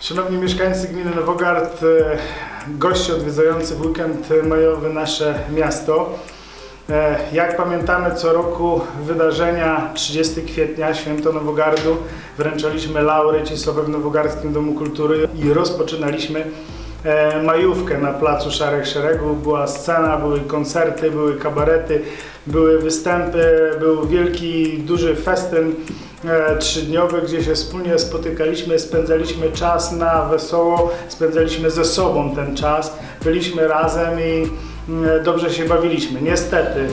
Szanowni mieszkańcy gminy Nowogard, e, goście odwiedzający w weekend majowy nasze miasto. E, Jak pamiętamy co roku wydarzenia 30 kwietnia, święto Nowogardu, wręczaliśmy laury Cisłowe w Nowogardzkim Domu Kultury i rozpoczynaliśmy e, majówkę na placu Szarych Szeregów. Była scena, były koncerty, były kabarety, były występy, był wielki, duży festyn e, trzydniowy, gdzie się wspólnie spotykaliśmy, spędzaliśmy czas na wesoło, spędzaliśmy ze sobą ten czas, byliśmy razem i mm, dobrze się bawiliśmy. Niestety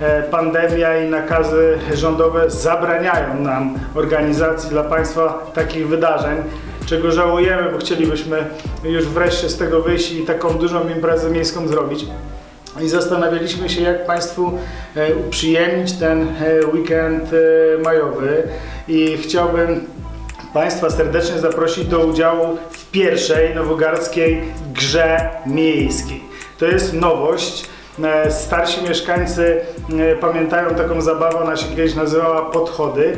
e, pandemia i nakazy rządowe zabraniają nam organizacji dla Państwa takich wydarzeń, czego żałujemy, bo chcielibyśmy już wreszcie z tego wyjść i taką dużą imprezę miejską zrobić. I zastanawialiśmy się, jak Państwu e, uprzyjemnić ten e, weekend e, majowy i chciałbym Państwa serdecznie zaprosić do udziału w pierwszej nowogardzkiej grze miejskiej. To jest nowość. Starsi mieszkańcy pamiętają taką zabawę, ona się kiedyś nazywała podchody.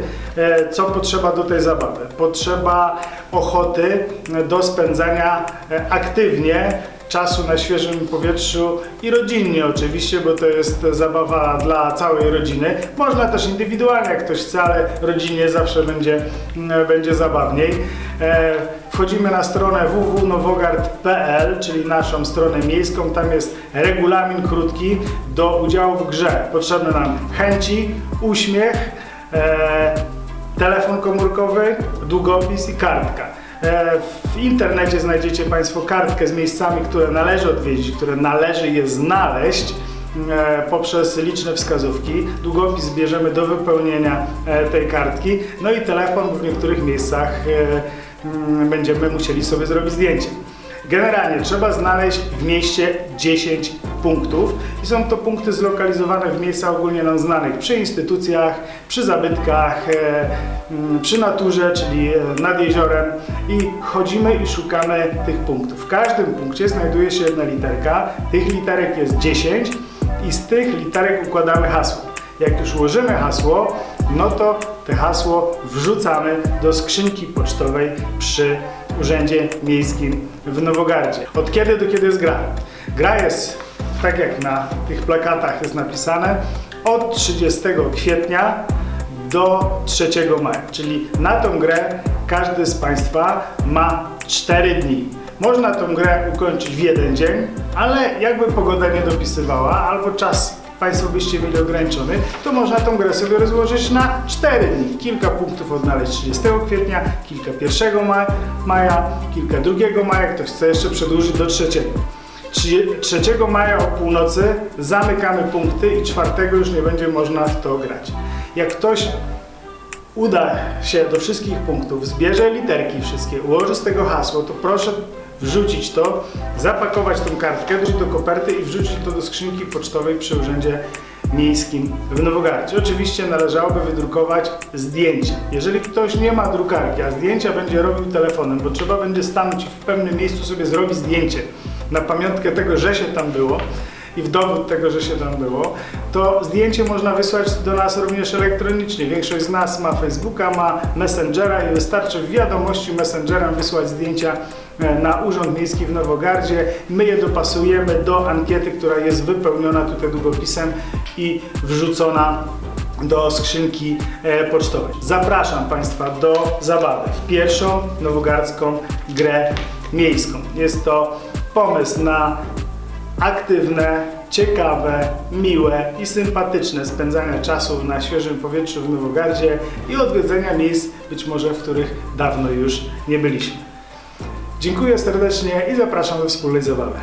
Co potrzeba do tej zabawy? Potrzeba ochoty do spędzania aktywnie czasu na świeżym powietrzu i rodzinnie oczywiście, bo to jest zabawa dla całej rodziny. Można też indywidualnie, jak ktoś chce, ale rodzinnie zawsze będzie, mm, będzie zabawniej. E, Wchodzimy na stronę www.nowogard.pl, czyli naszą stronę miejską. Tam jest regulamin krótki do udziału w grze. Potrzebne nam chęci, uśmiech, e, telefon komórkowy, długopis i kartka. E, W internecie znajdziecie Państwo kartkę z miejscami, które należy odwiedzić, które należy je znaleźć e, poprzez liczne wskazówki. Długopis bierzemy do wypełnienia e, tej kartki, no i telefon, w niektórych miejscach będziemy musieli sobie zrobić zdjęcie. Generalnie trzeba znaleźć w mieście 10 punktów i są to punkty zlokalizowane w miejscach ogólnie nam znanych, przy instytucjach, przy zabytkach, e, mm, przy naturze, czyli e, nad jeziorem i chodzimy i szukamy tych punktów. W każdym punkcie znajduje się jedna literka, tych literek jest 10 i z tych literek układamy hasło. Jak już ułożymy hasło, no to te hasło wrzucamy do skrzynki pocztowej przy Urzędzie Miejskim w Nowogardzie. Od kiedy do kiedy jest gra? Gra jest, tak jak na tych plakatach jest napisane, od 30 kwietnia do 3 maja, czyli na tą grę każdy z Państwa ma 4 dni. Można tą grę ukończyć w jeden dzień, ale jakby pogoda nie dopisywała albo czas Państwo byście mieli ograniczony, to można tą grę sobie rozłożyć na 4 dni. Kilka punktów odnaleźć 30 kwietnia, kilka 1 ma- maja, kilka 2 maja, ktoś chce jeszcze przedłużyć do 3. 3 maja o północy zamykamy punkty i 4 już nie będzie można w to grać. Jak ktoś uda się do wszystkich punktów, zbierze literki wszystkie, ułoży z tego hasło, to proszę wrzucić to, zapakować tą kartkę, do koperty i wrzucić to do skrzynki pocztowej przy Urzędzie Miejskim w Nowogardzie. Oczywiście należałoby wydrukować zdjęcie. Jeżeli ktoś nie ma drukarki, a zdjęcia będzie robił telefonem, bo trzeba będzie stanąć w pewnym miejscu sobie zrobić zdjęcie na pamiątkę tego, że się tam było, i w dowód tego, że się tam było, to zdjęcie można wysłać do nas również elektronicznie. Większość z nas ma Facebooka, ma Messengera i wystarczy w wiadomości Messengerem wysłać zdjęcia na Urząd Miejski w Nowogardzie. My je dopasujemy do ankiety, która jest wypełniona tutaj długopisem i wrzucona do skrzynki e, pocztowej. Zapraszam Państwa do zabawy w pierwszą nowogardzką grę miejską. Jest to pomysł na aktywne, ciekawe, miłe i sympatyczne spędzanie czasu na świeżym powietrzu w Nowogardzie i odwiedzenia miejsc, być może w których dawno już nie byliśmy. Dziękuję serdecznie i zapraszam do wspólnej zabawy.